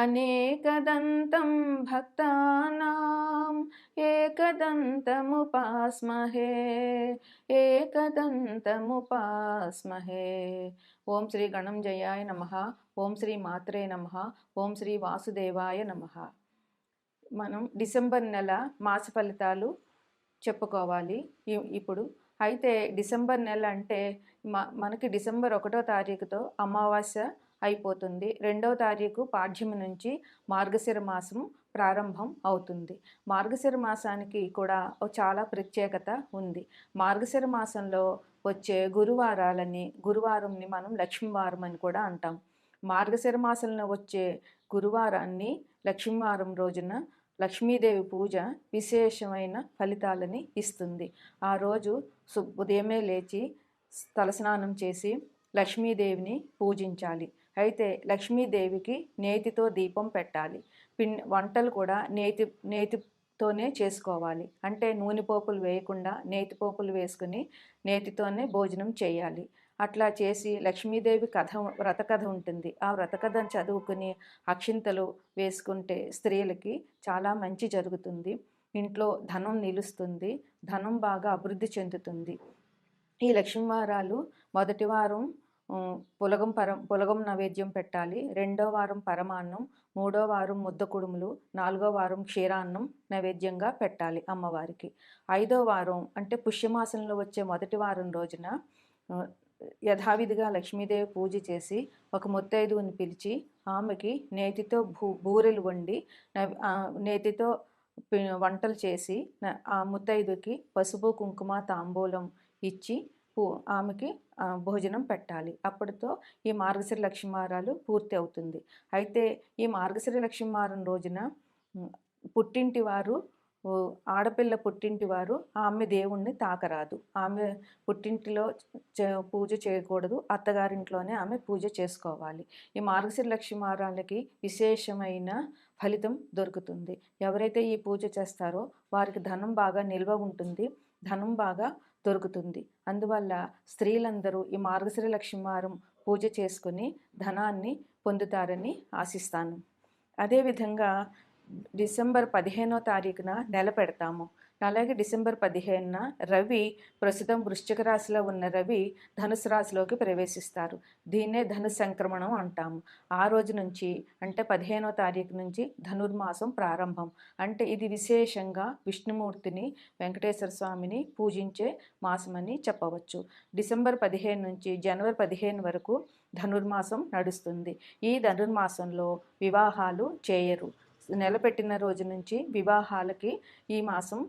అనేకదంతం భక్తానాం ఏకదంతముపాస్మహే ఏకదంతముపాస్మహే. ఓం శ్రీ గణం జయాయ నమ ఓం శ్రీ మాత్రే నమ ఓం శ్రీ వాసుదేవాయ నమ. మనం డిసెంబర్ నెల మాస ఫలితాలు చెప్పుకోవాలి. ఇప్పుడు అయితే డిసెంబర్ నెల అంటే మనకి డిసెంబర్ ఒకటో తారీఖుతో అమావాస్య అయిపోతుంది. రెండవ తారీఖు పాఠ్యమి నుంచి మార్గశిర మాసం ప్రారంభం అవుతుంది. మార్గశిర మాసానికి కూడా చాలా ప్రత్యేకత ఉంది. మార్గశిర మాసంలో వచ్చే గురువారాలని గురువారంని మనం లక్ష్మీవారం అని కూడా అంటాం. మార్గశిర మాసంలో వచ్చే గురువారాన్ని లక్ష్మీవారం రోజున లక్ష్మీదేవి పూజ విశేషమైన ఫలితాలని ఇస్తుంది. ఆ రోజు ఉదయమే లేచి తలస్నానం చేసి లక్ష్మీదేవిని పూజించాలి. అయితే లక్ష్మీదేవికి నేతితో దీపం పెట్టాలి. పిన్ వంటలు కూడా నేతి నేతితోనే చేసుకోవాలి. అంటే నూనె పోపులు వేయకుండా నేతి పోపులు వేసుకుని నేతితోనే భోజనం చేయాలి. అట్లా చేసి లక్ష్మీదేవి కథ వ్రతకథ ఉంటుంది. ఆ వ్రత కథను చదువుకుని అక్షింతలు వేసుకుంటే స్త్రీలకి చాలా మంచి జరుగుతుంది. ఇంట్లో ధనం నిలుస్తుంది. ధనం బాగా అభివృద్ధి చెందుతుంది. ఈ లక్ష్మీవారాలు మొదటి వారం పులగం పరం పులగం నైవేద్యం పెట్టాలి. రెండో వారం పరమాన్నం మూడో వారం ముద్ద కుడుములు నాలుగో వారం క్షీరాన్నం నైవేద్యంగా పెట్టాలి అమ్మవారికి. ఐదో వారం అంటే పుష్యమాసంలో వచ్చే మొదటి వారం రోజున యథావిధిగా లక్ష్మీదేవి పూజ చేసి ఒక ముత్తైదువుని పిలిచి ఆమెకి నేతితో భూ బూరెలు వండి నేతితో వంటలు చేసి ఆ ముత్తైదుకి పసుపు కుంకుమ తాంబూలం ఇచ్చి ఆమెకి భోజనం పెట్టాలి. అప్పటితో ఈ మార్గశిర లక్ష్మీవారాలు పూర్తి అవుతుంది. అయితే ఈ మార్గశిర లక్ష్మీవారం రోజున పుట్టింటి వారు ఆడపిల్ల పుట్టింటి వారు ఆమె దేవుణ్ణి తాకరాదు. ఆమె పుట్టింటిలో పూజ చేయకూడదు. అత్తగారింట్లోనే ఆమె పూజ చేసుకోవాలి. ఈ మార్గశిర లక్ష్మీవారాలకి విశేషమైన ఫలితం దొరుకుతుంది. ఎవరైతే ఈ పూజ చేస్తారో వారికి ధనం బాగా నిల్వ ఉంటుంది. ధనం బాగా దొరుకుతుంది. అందువల్ల స్త్రీలందరూ ఈ మార్గశ్రీ లక్ష్మీవారం పూజ చేసుకుని ధనాన్ని పొందుతారని ఆశిస్తాను. అదేవిధంగా డిసెంబర్ పదిహేనో తారీఖున నెల పెడతాము. అలాగే డిసెంబర్ పదిహేనున రవి ప్రస్తుతం వృశ్చిక రాశిలో ఉన్న రవి ధనుసు రాశిలోకి ప్రవేశిస్తారు. దీన్నే ధను సంక్రమణం అంటాము. ఆ రోజు నుంచి అంటే పదిహేనో తారీఖు నుంచి ధనుర్మాసం ప్రారంభం. అంటే ఇది విశేషంగా విష్ణుమూర్తిని వెంకటేశ్వర స్వామిని పూజించే మాసమని చెప్పవచ్చు. డిసెంబర్ పదిహేను నుంచి జనవరి పదిహేను వరకు ధనుర్మాసం నడుస్తుంది. ఈ ధనుర్మాసంలో వివాహాలు చేయరు. నెలపెట్టిన రోజు నుంచి వివాహాలకి ఈ మాసం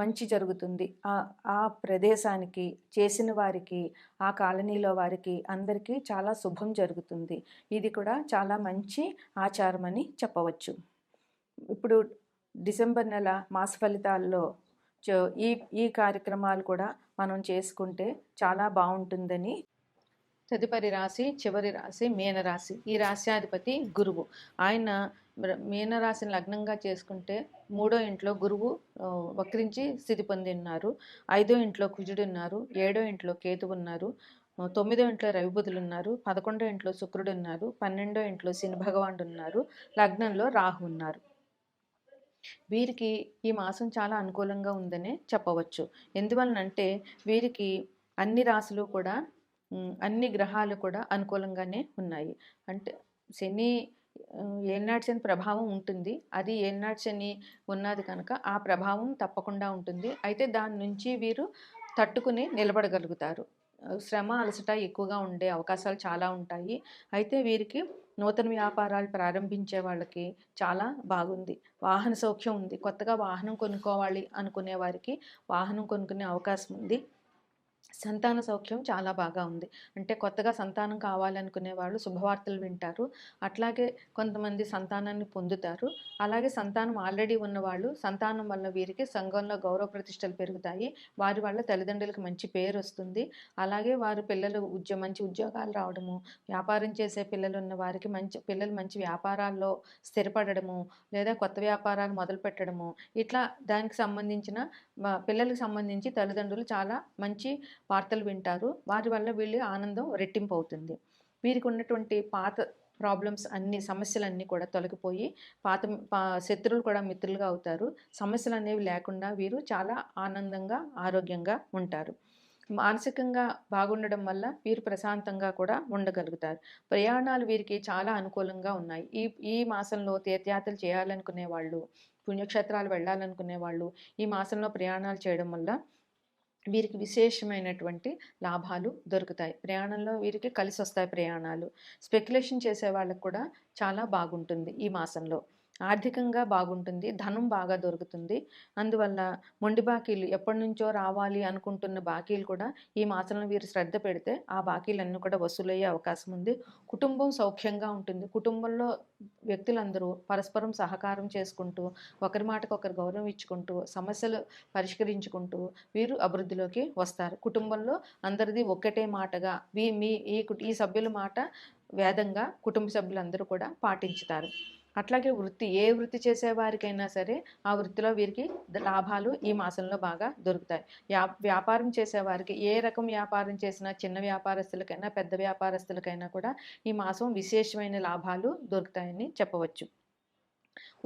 మంచి జరుగుతుంది. ఆ ప్రదేశానికి చేసిన వారికి ఆ కాలనీలో వారికి అందరికీ చాలా శుభం జరుగుతుంది. ఇది కూడా చాలా మంచి ఆచారం అని చెప్పవచ్చు. ఇప్పుడు డిసెంబర్ నెల మాస ఫలితాల్లో ఈ ఈ కార్యక్రమాలు కూడా మనం చేసుకుంటే చాలా బాగుంటుందని తదుపరి రాశి చివరి రాశి మీనరాశి. ఈ రాశ్యాధిపతి గురువు. ఆయన మీనరాశిని లగ్నంగా చేసుకుంటే మూడో ఇంట్లో గురువు వక్రించి స్థితి పొంది ఉన్నారు ఐదో ఇంట్లో కుజుడు ఉన్నారు. ఏడో ఇంట్లో కేతు ఉన్నారు. తొమ్మిదో ఇంట్లో రవిబుధులు ఉన్నారు. పదకొండో ఇంట్లో శుక్రుడు ఉన్నారు. పన్నెండో ఇంట్లో శని భగవానుడు ఉన్నారు. లగ్నంలో రాహు ఉన్నారు. వీరికి ఈ మాసం చాలా అనుకూలంగా ఉందనే చెప్పవచ్చు. ఎందువలనంటే వీరికి అన్ని రాశులు కూడా అన్ని గ్రహాలు కూడా అనుకూలంగానే ఉన్నాయి. అంటే శని ఏలినాటి శని ప్రభావం ఉంటుంది అది ఏలినాటి శని ఉన్నది కనుక ఆ ప్రభావం తప్పకుండా ఉంటుంది. అయితే దాని నుంచి వీరు తట్టుకుని నిలబడగలుగుతారు. శ్రమ అలసట ఎక్కువగా ఉండే అవకాశాలు చాలా ఉంటాయి. అయితే వీరికి నూతన వ్యాపారాలు ప్రారంభించే వాళ్ళకి చాలా బాగుంది. వాహన సౌఖ్యం ఉంది. కొత్తగా వాహనం కొనుక్కోవాలి అనుకునే వారికి వాహనం కొనుక్కునే అవకాశం ఉంది. సంతాన సౌఖ్యం చాలా బాగా ఉంది. అంటే కొత్తగా సంతానం కావాలనుకునే వాళ్ళు శుభవార్తలు వింటారు. అట్లాగే కొంతమంది సంతానాన్ని పొందుతారు. అలాగే సంతానం ఆల్రెడీ ఉన్నవాళ్ళు సంతానం వల్ల వీరికి సంఘంలో గౌరవ ప్రతిష్టలు పెరుగుతాయి. వారి వల్ల తల్లిదండ్రులకు మంచి పేరు వస్తుంది. అలాగే వారు పిల్లలు ఉద్యో మంచి ఉద్యోగాలు రావడము వ్యాపారం చేసే పిల్లలు ఉన్న వారికి మంచి పిల్లలు మంచి వ్యాపారాల్లో స్థిరపడము లేదా కొత్త వ్యాపారాలు మొదలు పెట్టడము ఇట్లా దానికి సంబంధించిన పిల్లలకు సంబంధించి తల్లిదండ్రులు చాలా మంచి వార్తలు వింటారు. వారి వల్ల వీళ్ళు ఆనందం రెట్టింపు అవుతుంది వీరికి ఉన్నటువంటి పాత ప్రాబ్లమ్స్ అన్ని సమస్యలన్నీ కూడా తొలగిపోయి పాత శత్రువులు కూడా మిత్రులుగా అవుతారు. సమస్యలు అనేవి లేకుండా వీరు చాలా ఆనందంగా ఆరోగ్యంగా ఉంటారు. మానసికంగా బాగుండడం వల్ల వీరు ప్రశాంతంగా కూడా ఉండగలుగుతారు. ప్రయాణాలు వీరికి చాలా అనుకూలంగా ఉన్నాయి. ఈ ఈ మాసంలో తీర్థయాత్రలు చేయాలనుకునే వాళ్ళు పుణ్యక్షేత్రాలు వెళ్ళాలనుకునే వాళ్ళు ఈ మాసంలో ప్రయాణాలు చేయడం వల్ల వీరికి విశేషమైనటువంటి లాభాలు దొరుకుతాయి. ప్రయాణంలో వీరికి కలిసి వస్తాయి ప్రయాణాలు. స్పెక్యులేషన్ చేసే వాళ్ళకు కూడా చాలా బాగుంటుంది ఈ మాసంలో. ఆర్థికంగా బాగుంటుంది ధనం బాగా దొరుకుతుంది. అందువల్ల మొండి బాకీలు ఎప్పటి నుంచో రావాలి అనుకుంటున్న బాకీలు కూడా ఈ మాసంలో వీరు శ్రద్ధ పెడితే ఆ బాకీలన్నీ కూడా వసూలయ్యే అవకాశం ఉంది. కుటుంబం సౌఖ్యంగా ఉంటుంది. కుటుంబంలో వ్యక్తులందరూ పరస్పరం సహకారం చేసుకుంటూ ఒకరి మాటకు ఒకరు గౌరవం ఇచ్చుకుంటూ సమస్యలు పరిష్కరించుకుంటూ వీరు అభివృద్ధిలోకి వస్తారు. కుటుంబంలో అందరిది ఒక్కటే మాటగా మీ మీ ఈ ఈ సభ్యుల మాట వేదంగా కుటుంబ సభ్యులందరూ కూడా పాటించుతారు. అట్లాగే వృత్తి ఏ వృత్తి చేసేవారికైనా సరే ఆ వృత్తిలో వీరికి లాభాలు ఈ మాసంలో బాగా దొరుకుతాయి. వ్యా వ్యాపారం చేసేవారికి ఏ రకం వ్యాపారం చేసినా చిన్న వ్యాపారస్తులకైనా పెద్ద వ్యాపారస్తులకైనా కూడా ఈ మాసం విశేషమైన లాభాలు దొరుకుతాయని చెప్పవచ్చు.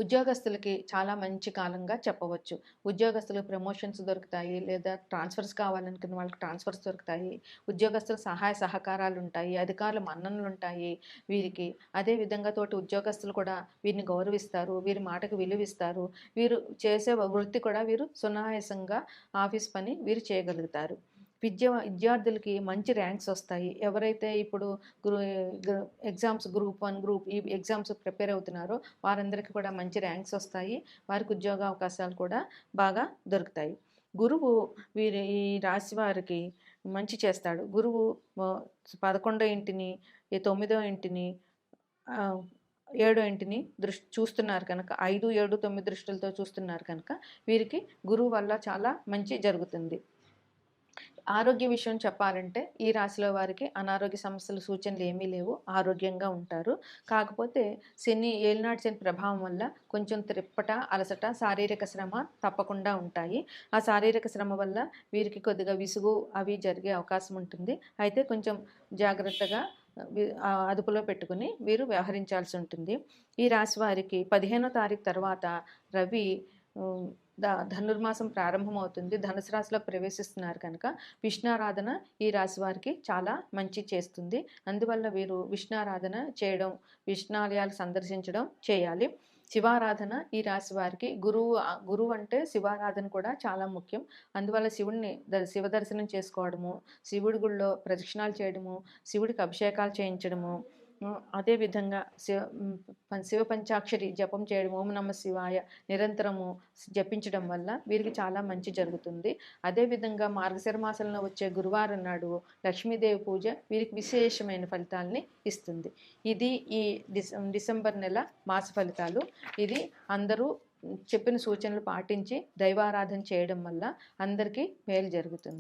ఉద్యోగస్తులకి చాలా మంచి కాలంగా చెప్పవచ్చు. ఉద్యోగస్తులకు ప్రమోషన్స్ దొరుకుతాయి లేదా ట్రాన్స్ఫర్స్ కావాలనుకున్న వాళ్ళకి ట్రాన్స్ఫర్స్ దొరుకుతాయి. ఉద్యోగస్తుల సహాయ సహకారాలు ఉంటాయి అధికారుల మన్ననలు ఉంటాయి వీరికి. అదే విధంగా తోటి ఉద్యోగస్తులు కూడా వీరిని గౌరవిస్తారు వీరి మాటకు విలువిస్తారు. వీరు చేసే వృత్తి కూడా వీరు సునాయాసంగా ఆఫీస్ పని వీరు చేయగలుగుతారు. విద్య విద్యార్థులకి మంచి ర్యాంక్స్ వస్తాయి. ఎవరైతే ఇప్పుడు group exams group one group ఈ ఎగ్జామ్స్ ప్రిపేర్ అవుతున్నారో వారందరికీ కూడా మంచి ర్యాంక్స్ వస్తాయి. వారికి ఉద్యోగ అవకాశాలు కూడా బాగా దొరుకుతాయి. గురువు వీరి ఈ రాశి వారికి మంచి చేస్తాడు. గురువు పదకొండో ఇంటిని తొమ్మిదో ఇంటిని ఏడో ఇంటిని దృష్టి చూస్తున్నారు కనుక ఐదు ఏడు తొమ్మిది దృష్టిలతో చూస్తున్నారు కనుక వీరికి గురువు వల్ల చాలా మంచి జరుగుతుంది. ఆరోగ్య విషయం చెప్పాలంటే ఈ రాశిలో వారికి అనారోగ్య సమస్యలు సూచనలు ఏమీ లేవు. ఆరోగ్యంగా ఉంటారు. కాకపోతే శని ఏలినాటి శని ప్రభావం వల్ల కొంచెం త్రిప్పట అలసట శారీరక శ్రమ తప్పకుండా ఉంటాయి. ఆ శారీరక శ్రమ వల్ల వీరికి కొద్దిగా విసుగు అవి జరిగే అవకాశం ఉంటుంది. అయితే కొంచెం జాగ్రత్తగా అదుపులో పెట్టుకుని వీరు వ్యవహరించాల్సి ఉంటుంది. ఈ రాశి వారికి పదిహేనో తారీఖు తర్వాత రవి ధనుర్మాసం ప్రారంభమవుతుంది. ధనుసు రాశిలో ప్రవేశిస్తున్నారు కనుక విష్ణారాధన ఈ రాశి వారికి చాలా మంచి చేస్తుంది. అందువల్ల వీరు విష్ణారాధన చేయడం విష్ణాలయాలు సందర్శించడం చేయాలి. శివారాధన ఈ రాశి వారికి గురువు గురువు అంటే శివారాధన కూడా చాలా ముఖ్యం. అందువల్ల శివుడిని శివ దర్శనం చేసుకోవడము శివుడి గుడిలో ప్రదక్షిణాలు చేయడము శివుడికి అభిషేకాలు చేయించడము అదేవిధంగా శివ శివ పంచాక్షరి జపం చేయడం ఓం నమ శివాయ నిరంతరము జపించడం వల్ల వీరికి చాలా మంచి జరుగుతుంది. అదేవిధంగా మార్గశిర మాసంలో వచ్చే గురువారం నాడు లక్ష్మీదేవి పూజ వీరికి విశేషమైన ఫలితాలని ఇస్తుంది. ఇది ఈ డిస డిసెంబర్ నెల మాస ఫలితాలు. ఇది అందరూ చెప్పిన సూచనలు పాటించి దైవారాధన చేయడం వల్ల అందరికీ మేలు జరుగుతుంది.